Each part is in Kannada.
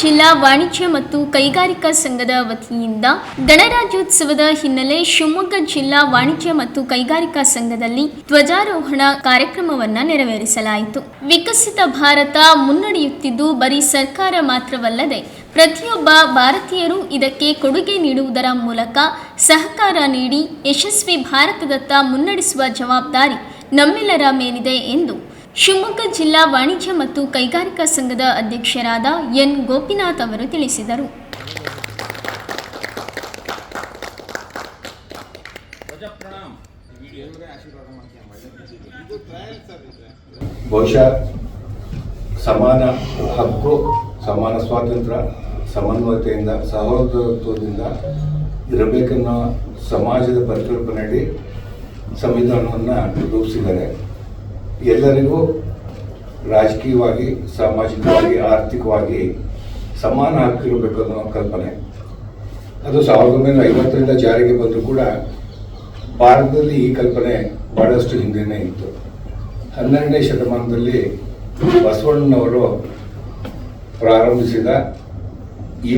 ಜಿಲ್ಲಾ ವಾಣಿಜ್ಯ ಮತ್ತು ಕೈಗಾರಿಕಾ ಸಂಘದ ವತಿಯಿಂದ ಗಣರಾಜ್ಯೋತ್ಸವದ ಹಿನ್ನೆಲೆ ಶಿವಮೊಗ್ಗ ಜಿಲ್ಲಾ ವಾಣಿಜ್ಯ ಮತ್ತು ಕೈಗಾರಿಕಾ ಸಂಘದಲ್ಲಿ ಧ್ವಜಾರೋಹಣ ಕಾರ್ಯಕ್ರಮವನ್ನ ನೆರವೇರಿಸಲಾಯಿತು. ವಿಕಸಿತ ಭಾರತ ಮುನ್ನಡೆಯುತ್ತಿದ್ದು ಬರೀ ಸರ್ಕಾರ ಮಾತ್ರವಲ್ಲದೆ ಪ್ರತಿಯೊಬ್ಬ ಭಾರತೀಯರು ಇದಕ್ಕೆ ಕೊಡುಗೆ ನೀಡುವುದರ ಮೂಲಕ ಸಹಕಾರ ನೀಡಿ ಯಶಸ್ವಿ ಭಾರತದತ್ತ ಮುನ್ನಡೆಸುವ ಜವಾಬ್ದಾರಿ ನಮ್ಮೆಲ್ಲರ ಮೇಲಿದೆ ಎಂದು ಶಿವಮೊಗ್ಗ ಜಿಲ್ಲಾ ವಾಣಿಜ್ಯ ಮತ್ತು ಕೈಗಾರಿಕಾ ಸಂಘದ ಅಧ್ಯಕ್ಷರಾದ ಎನ್ ಗೋಪಿನಾಥ್ ಅವರು ತಿಳಿಸಿದರು. ಬಹುಶಃ ಸಮಾನ ಹಕ್ಕು, ಸಮಾನ ಸ್ವಾತಂತ್ರ್ಯ, ಸಮನ್ವಯತೆಯಿಂದ ಸಹೋದರತ್ವದಿಂದ ಇರಬೇಕನ್ನೋ ಸಮಾಜದ ಪರಿಕಲ್ಪನೆಯಡಿ ಸಂವಿಧಾನವನ್ನು ರೂಪಿಸಿದ್ದಾರೆ. ಎಲ್ಲರಿಗೂ ರಾಜಕೀಯವಾಗಿ, ಸಾಮಾಜಿಕವಾಗಿ, ಆರ್ಥಿಕವಾಗಿ ಸಮಾನ ಹಾಕಿರಬೇಕು ಅನ್ನೋ ಕಲ್ಪನೆ. ಅದು ಸಾವಿರದ ಒಂಬೈನೂರ ಐವತ್ತರಿಂದ ಜಾರಿಗೆ ಬಂದರೂ ಕೂಡ ಭಾರತದಲ್ಲಿ ಈ ಕಲ್ಪನೆ ಬಹಳಷ್ಟು ಹಿಂದೆನೇ ಇತ್ತು. ಹನ್ನೆರಡನೇ ಶತಮಾನದಲ್ಲಿ ಬಸವಣ್ಣನವರು ಪ್ರಾರಂಭಿಸಿದ ಈ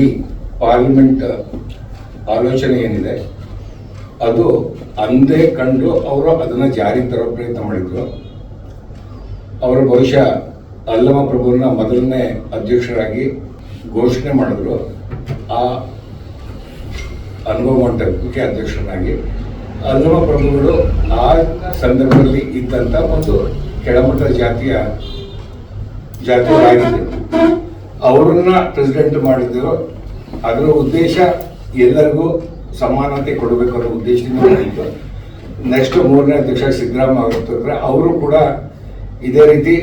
ಪಾರ್ಲಿಮೆಂಟ್ ಆಲೋಚನೆ ಏನಿದೆ, ಅದು ಅಂದೇ ಕಂಡು ಅವರು ಅದನ್ನು ಜಾರಿಗೆ ತರೋ ಪ್ರಯತ್ನ ಮಾಡಿದ್ರು. ಅವರು ಬಹುಶಃ ಅಲ್ಲಮ ಪ್ರಭುವನ್ನ ಮೊದಲನೇ ಅಧ್ಯಕ್ಷರಾಗಿ ಘೋಷಣೆ ಮಾಡಿದ್ರು. ಆ ಅನುಭವ ಮಂಟಪಕ್ಕೆ ಅಧ್ಯಕ್ಷರಾಗಿ ಅಲ್ಲಮ ಪ್ರಭುಗಳು ಆ ಸಂದರ್ಭದಲ್ಲಿ ಇದ್ದಂಥ ಒಂದು ಕೆಳಮಟ್ಟದ ಜಾತಿಯ ಜಾತಿಯವರಾಗಿದ್ದರು ಅವರನ್ನ ಪ್ರೆಸಿಡೆಂಟ್ ಮಾಡಿದ್ರು. ಅದರ ಉದ್ದೇಶ ಎಲ್ಲರಿಗೂ ಸಮಾನತೆ ಕೊಡಬೇಕು ಅನ್ನೋ ಉದ್ದೇಶದಿಂದ ನೆಕ್ಸ್ಟ್ ಮೂರನೇ ಅಧ್ಯಕ್ಷ ಸಿದ್ದರಾಮಯ್ಯ ಅವರು ಕೂಡ ಇದೇ ರೀತಿ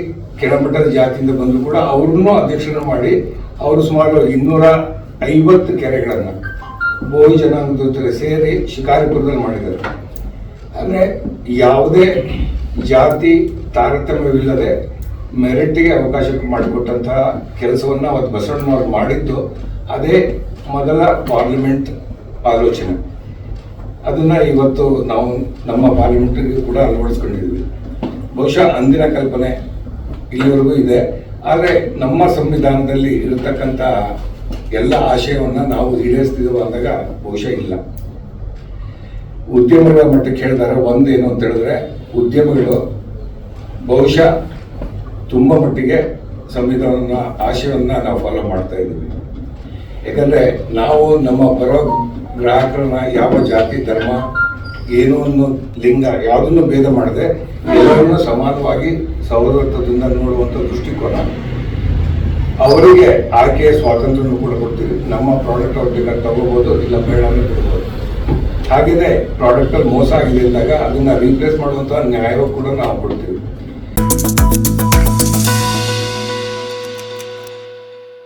ಕೆಳಮಟ್ಟದ ಜಾತಿಯಿಂದ ಬಂದು ಕೂಡ ಅವ್ರನ್ನೂ ಅಧ್ಯಕ್ಷರನ್ನು ಮಾಡಿ ಅವರು ಸುಮಾರು ಇನ್ನೂರ ಐವತ್ತು ಕೆರೆಗಳನ್ನು ಬೋಯಿ ಜನಾಂಗದ ಜೊತೆ ಸೇರಿ ಶಿಕಾರಿಪುರದಲ್ಲಿ ಮಾಡಿದ್ದಾರೆ. ಅಂದರೆ ಯಾವುದೇ ಜಾತಿ ತಾರತಮ್ಯವಿಲ್ಲದೆ ಮೆರಿಟ್ಗೆ ಅವಕಾಶ ಮಾಡಿಕೊಟ್ಟಂತಹ ಕೆಲಸವನ್ನು ಅವತ್ತು ಬಸವಣ್ಣನವರು ಮಾಡಿದ್ದು ಅದೇ ಮೊದಲ ಪಾರ್ಲಿಮೆಂಟ್ ಆಲೋಚನೆ. ಅದನ್ನು ಇವತ್ತು ನಾವು ನಮ್ಮ ಪಾರ್ಲಿಮೆಂಟ್ಗೆ ಕೂಡ ಅಳವಡಿಸ್ಕೊಂಡಿದ್ದೀವಿ. ಬಹುಶಃ ಅಂದಿನ ಕಲ್ಪನೆ ಇಲ್ಲಿವರೆಗೂ ಇದೆ. ಆದರೆ ನಮ್ಮ ಸಂವಿಧಾನದಲ್ಲಿ ಇರತಕ್ಕಂಥ ಎಲ್ಲ ಆಶಯವನ್ನು ನಾವು ಈಡೇರಿಸ್ತಿದ್ದೇವೆ ಅಂದಾಗ ಬಹುಶಃ ಇಲ್ಲ. ಉದ್ಯಮಗಳ ಮಟ್ಟಕ್ಕೆ ಹೇಳಿದಾರೆ ಒಂದೇನು ಅಂತ ಹೇಳಿದ್ರೆ ಉದ್ಯಮಗಳು ಬಹುಶಃ ತುಂಬ ಮಟ್ಟಿಗೆ ಸಂವಿಧಾನದ ಆಶಯವನ್ನು ನಾವು ಫಾಲೋ ಮಾಡ್ತಾ ಇದ್ದೀವಿ. ಯಾಕಂದರೆ ನಾವು ನಮ್ಮ ಬರೋ ಗ್ರಾಹಕರನ್ನ ಯಾವ ಜಾತಿ, ಧರ್ಮ ಏನು ಒಂದು ಲಿಂಗ, ಯಾವುದನ್ನು ಭೇದ ಮಾಡದೆ ಎಲ್ಲರನ್ನು ಸಮಾನವಾಗಿ ಸೌರತ್ವದಿಂದ ನೋಡುವಂಥ ದೃಷ್ಟಿಕೋನ. ಅವರಿಗೆ ಆಯ್ಕೆಯ ಸ್ವಾತಂತ್ರ್ಯವನ್ನು ಕೂಡ ಕೊಡ್ತೀವಿ. ನಮ್ಮ ಪ್ರಾಡಕ್ಟ್ ಅವ್ರಿಗೆ ತಗೋಬೋದು, ಇಲ್ಲ ಬೇಡ ಬಿಡ್ಬೋದು ಹಾಗೆಯೇ ಪ್ರಾಡಕ್ಟಲ್ಲಿ ಮೋಸ ಆಗಿದೆ ಅಂದಾಗ ಅದನ್ನ ರೀಪ್ಲೇಸ್ ಮಾಡುವಂಥ ನ್ಯಾಯವೂ ಕೂಡ ನಾವು ಕೊಡ್ತೀವಿ.